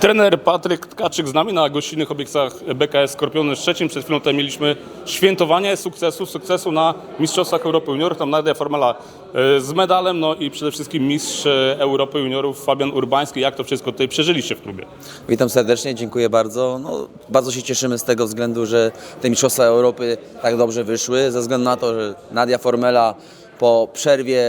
Trener Patryk Tkaczyk z nami na gościnnych obiektach BKS Skorpiony Szczecin. Przed chwilą tutaj mieliśmy świętowanie sukcesu, sukcesu na Mistrzostwach Europy Juniorów. Tam Nadia Formela e, z medalem, no i przede wszystkim mistrz Europy Juniorów Fabian Urbański. Jak to wszystko tutaj przeżyliście w klubie? Witam serdecznie, dziękuję bardzo. No, bardzo się cieszymy z tego względu, że te Mistrzostwa Europy tak dobrze wyszły, ze względu na to, że Nadia Formela po przerwie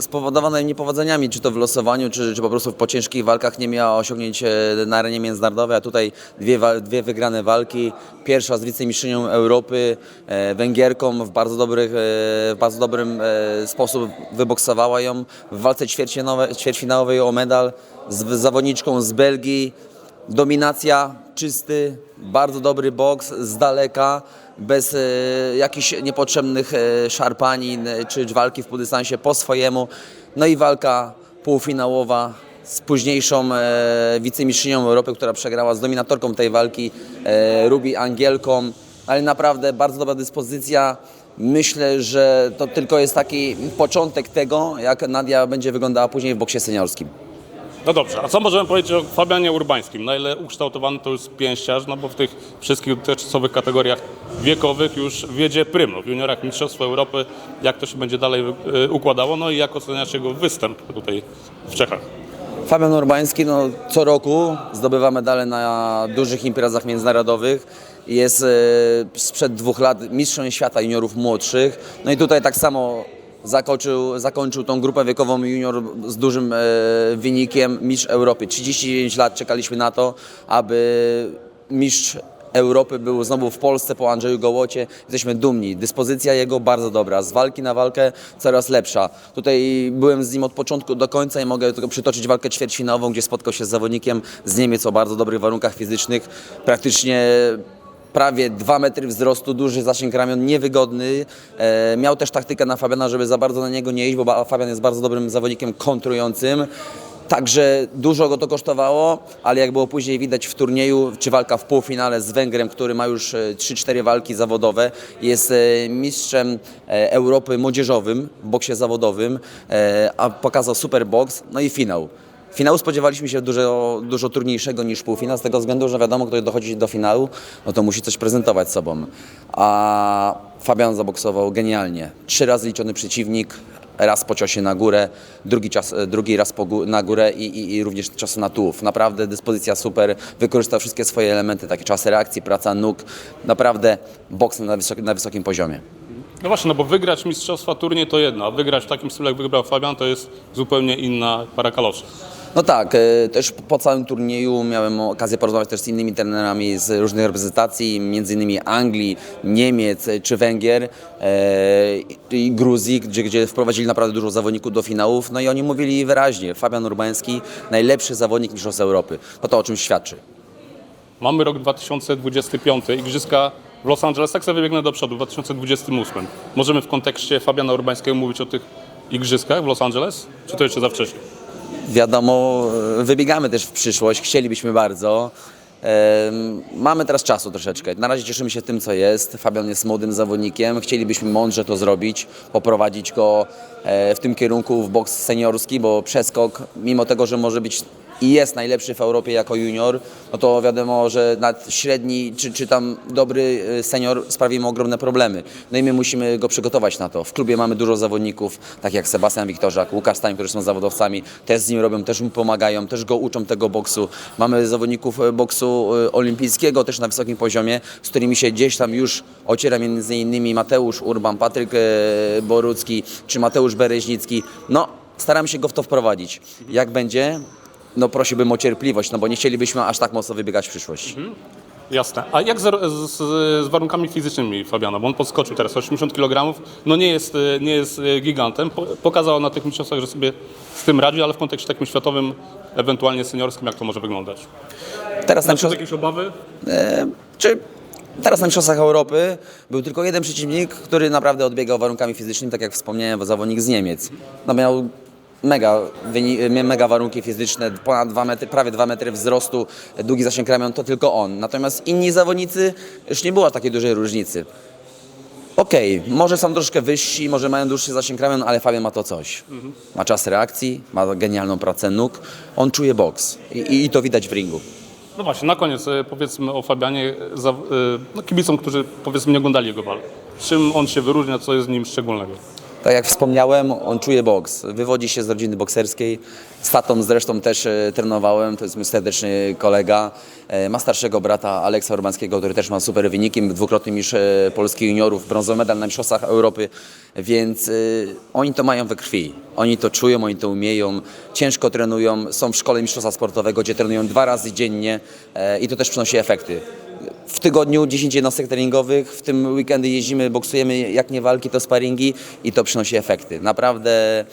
spowodowanej niepowodzeniami, czy to w losowaniu, czy, czy po prostu po ciężkich walkach nie miała osiągnięć e, na arenie międzynarodowej, a tutaj dwie, dwie wygrane walki. Pierwsza z wicemistrzynią Europy, e, Węgierką w bardzo, dobrych, e, w bardzo dobrym sposób wyboksowała ją w walce ćwierćfinałowej, o medal z zawodniczką z Belgii. Dominacja, czysty, bardzo dobry boks z daleka, bez e, jakichś niepotrzebnych e, szarpanin e, czy walki w półdystansie po swojemu. No i walka półfinałowa z późniejszą wicemistrzynią Europy, która przegrała z dominatorką tej walki, Ruby Angielką, ale naprawdę bardzo dobra dyspozycja. Myślę, że to tylko jest taki początek tego, jak Nadia będzie wyglądała później w boksie seniorskim. No dobrze, a co możemy powiedzieć o Fabianie Urbańskim? Na ile ukształtowany to jest pięściarz, no bo w tych wszystkich dotychczasowych kategoriach wiekowych już wiedzie prym. No, W juniorach Mistrzostwa Europy, jak to się będzie dalej e, układało, no i jak oceniacie jego występ tutaj w Czechach? Fabian Urbański no, co roku zdobywa medale na dużych imprezach międzynarodowych. Jest e, sprzed dwóch lat mistrzem świata juniorów młodszych. No i tutaj tak samo zakończył, zakończył tą grupę wiekową junior z dużym e, wynikiem mistrz Europy. 39 lat czekaliśmy na to, aby mistrz Europy był znowu w Polsce po Andrzeju Gołocie. Jesteśmy dumni. Dyspozycja jego bardzo dobra. Z walki na walkę coraz lepsza. Tutaj byłem z nim od początku do końca i mogę tylko przytoczyć walkę ćwierćfinałową, gdzie spotkał się z zawodnikiem z Niemiec o bardzo dobrych warunkach fizycznych. Praktycznie prawie 2 metry wzrostu, duży zasięg ramion, niewygodny. E, miał też taktykę na Fabiana, żeby za bardzo na niego nie iść, bo Fabian jest bardzo dobrym zawodnikiem kontrującym. Także dużo go to kosztowało, ale jak było później widać w turnieju, czy walka w półfinale z Węgrem, który ma już e, 3-4 walki zawodowe, jest e, mistrzem e, Europy młodzieżowym w boksie zawodowym, e, a pokazał super boks, no i finał. Finału spodziewaliśmy się dużo, dużo trudniejszego niż półfinał, z tego względu, że wiadomo, kto dochodzi do finału, no to musi coś prezentować sobą. A Fabian zaboksował genialnie. Trzy razy liczony przeciwnik, raz po ciosie na górę, drugi, czas, drugi raz gó- na górę i, i, i również czas na tułów. Naprawdę dyspozycja super, wykorzystał wszystkie swoje elementy, takie czasy reakcji, praca nóg. Naprawdę boks na, wysok, na wysokim poziomie. No właśnie, no bo wygrać mistrzostwa turniej to jedno, a wygrać w takim stylu, jak wygrał Fabian, to jest zupełnie inna para kaloszy. No tak, e, też po całym turnieju miałem okazję porozmawiać też z innymi trenerami z różnych reprezentacji, między innymi Anglii, Niemiec e, czy Węgier e, i Gruzji, gdzie, gdzie wprowadzili naprawdę dużo zawodników do finałów. No i oni mówili wyraźnie, Fabian Urbański najlepszy zawodnik Mistrzostw Europy. No to o czym świadczy. Mamy rok 2025, Igrzyska w Los Angeles, tak sobie wybiegnę do przodu, w 2028. Możemy w kontekście Fabiana Urbańskiego mówić o tych Igrzyskach w Los Angeles, czy to jeszcze za wcześnie? Wiadomo, e, wybiegamy też w przyszłość, chcielibyśmy bardzo. Mamy teraz czasu troszeczkę. Na razie cieszymy się tym, co jest. Fabian jest młodym zawodnikiem. Chcielibyśmy mądrze to zrobić, poprowadzić go e, w tym kierunku w boks seniorski, bo przeskok, mimo tego, że może być i jest najlepszy w Europie jako junior, no to wiadomo, że nad średni czy, czy tam dobry e, senior sprawi mu ogromne problemy. No i my musimy go przygotować na to. W klubie mamy dużo zawodników, tak jak Sebastian Wiktorzak, Łukasz Stań, którzy są zawodowcami, też z nim robią, też mu pomagają, też go uczą tego boksu. Mamy zawodników e, boksu e, olimpijskiego też na wysokim poziomie, z którymi się gdzieś tam już ociera między innymi Mateusz Urban, Patryk Borucki czy Mateusz Bereźnicki. No, staramy się go w to wprowadzić. Jak będzie? No prosiłbym o cierpliwość, no bo nie chcielibyśmy aż tak mocno wybiegać w przyszłość. Jasne. A jak z, z, z warunkami fizycznymi Fabiana? Bo on podskoczył teraz 80 kg, no nie jest, nie jest e, gigantem. Po, pokazał na tych mistrzostwach, że sobie z tym radzi, ale w kontekście takim światowym, ewentualnie seniorskim, jak to może wyglądać? Teraz na Czy mistrzostw- jakieś obawy? E, czy teraz na Mistrzostwach Europy był tylko jeden przeciwnik, który naprawdę odbiegał warunkami fizycznymi, tak jak wspomniałem, zawodnik z Niemiec. No miał mega, mega warunki fizyczne, ponad 2 metry, prawie 2 metry wzrostu, długi zasięg ramion, to tylko on. Natomiast inni zawodnicy już nie było takiej dużej różnicy. Okej, może są troszkę wyżsi, może mają dłuższy zasięg ramion, ale Fabian ma to coś. Ma czas reakcji, ma genialną pracę nóg, on czuje boks i, i to widać w ringu. No właśnie, na koniec e, powiedzmy o Fabianie, e, e, no, kibicom, którzy powiedzmy nie oglądali jego walk. Czym on się wyróżnia, co jest w nim szczególnego? Tak jak wspomniałem, on czuje boks. Wywodzi się z rodziny bokserskiej. Z tatą zresztą też e, trenowałem, to jest mój serdeczny kolega. E, ma starszego brata Aleksa Urbanskiego, który też ma super wyniki, dwukrotny mistrz e, Polski juniorów, brązowy medal na Mistrzostwach Europy, więc oni to mają we krwi. Oni to czują, oni to umieją, ciężko trenują, są w szkole mistrzostwa sportowego, gdzie trenują dwa razy dziennie i to też przynosi efekty w tygodniu 10 jednostek treningowych, w tym weekendy jeździmy, boksujemy, jak nie walki, to sparingi i to przynosi efekty. Naprawdę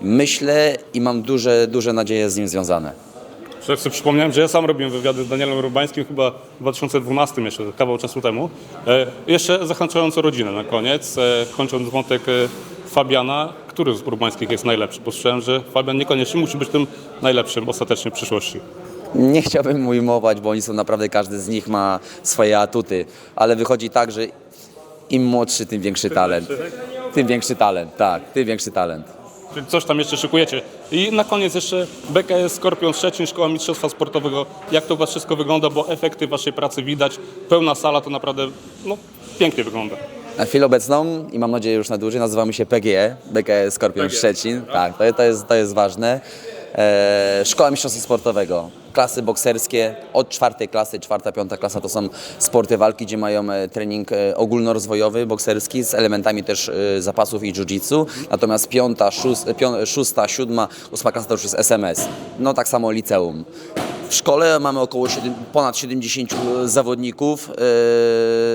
myślę i mam duże, duże nadzieje z nim związane. Że sobie przypomniałem, że ja sam robiłem wywiady z Danielem Rubańskim chyba w 2012, jeszcze kawał czasu temu. E, jeszcze zachęcając o rodzinę na koniec, e, kończąc wątek e, Fabiana, który z Urbańskich jest najlepszy? Bo słyszałem, że Fabian niekoniecznie musi być tym najlepszym ostatecznie w przyszłości. Nie chciałbym ujmować, bo oni są naprawdę, każdy z nich ma swoje atuty, ale wychodzi tak, że im młodszy, tym większy talent. Tym większy talent, tak, tym większy talent. Czyli coś tam jeszcze szykujecie. I na koniec jeszcze BKS Skorpion Szczecin, Szkoła Mistrzostwa Sportowego. Jak to u Was wszystko wygląda, bo efekty Waszej pracy widać. Pełna sala to naprawdę no, pięknie wygląda. Na chwilę obecną i mam nadzieję już na dłużej nazywamy się PGE, BKS Skorpion PGE, Szczecin. Tak, to, to, jest, to jest ważne. E, Szkoła Mistrzostwa Sportowego, klasy bokserskie od czwartej klasy, czwarta, piąta klasa to są sporty walki, gdzie mają e, trening e, ogólnorozwojowy, bokserski z elementami też e, zapasów i jiu-jitsu. Natomiast piąta, szósta, pią, szósta, siódma, ósma klasa to już jest SMS. No tak samo liceum. W szkole mamy około 7, ponad 70 zawodników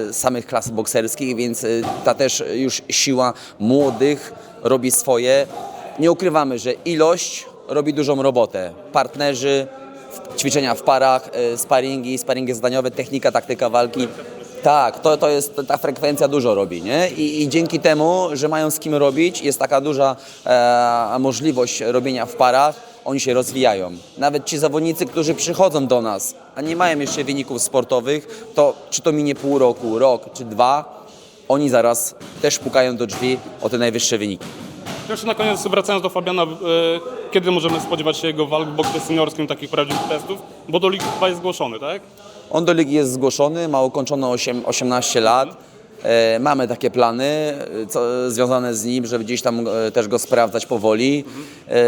e, samych klas bokserskich, więc ta też już siła młodych robi swoje. Nie ukrywamy, że ilość robi dużą robotę. Partnerzy, ćwiczenia w parach, e, sparingi, sparingi zadaniowe, technika, taktyka walki. Tak, to, to jest, ta frekwencja dużo robi, nie? I, I dzięki temu, że mają z kim robić, jest taka duża e, możliwość robienia w parach, oni się rozwijają. Nawet ci zawodnicy, którzy przychodzą do nas, a nie mają jeszcze wyników sportowych, to czy to minie pół roku, rok czy dwa, oni zaraz też pukają do drzwi o te najwyższe wyniki. Jeszcze na koniec wracając do Fabiana, e, kiedy możemy spodziewać się jego walk w boksie seniorskim, takich prawdziwych testów? Bo do Ligi 2 jest zgłoszony, tak? On do ligi jest zgłoszony, ma ukończone 8, 18 lat. E, mamy takie plany e, co, związane z nim, żeby gdzieś tam e, też go sprawdzać powoli.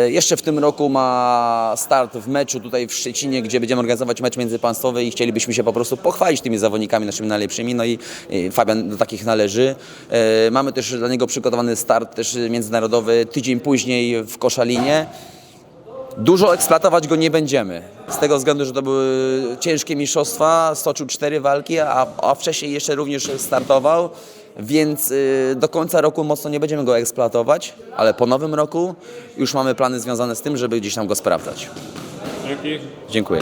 Jeszcze w tym roku ma start w meczu tutaj w Szczecinie, gdzie będziemy organizować mecz międzypaństwowy i chcielibyśmy się po prostu pochwalić tymi zawodnikami naszymi najlepszymi, no i, Fabian do takich należy. Mamy też dla niego przygotowany start też międzynarodowy tydzień później w Koszalinie. Dużo eksploatować go nie będziemy. Z tego względu, że to były ciężkie mistrzostwa, stoczył cztery walki, a, a wcześniej jeszcze również startował, więc y, do końca roku mocno nie będziemy go eksploatować, ale po nowym roku już mamy plany związane z tym, żeby gdzieś tam go sprawdzać. Dzięki. Dziękuję.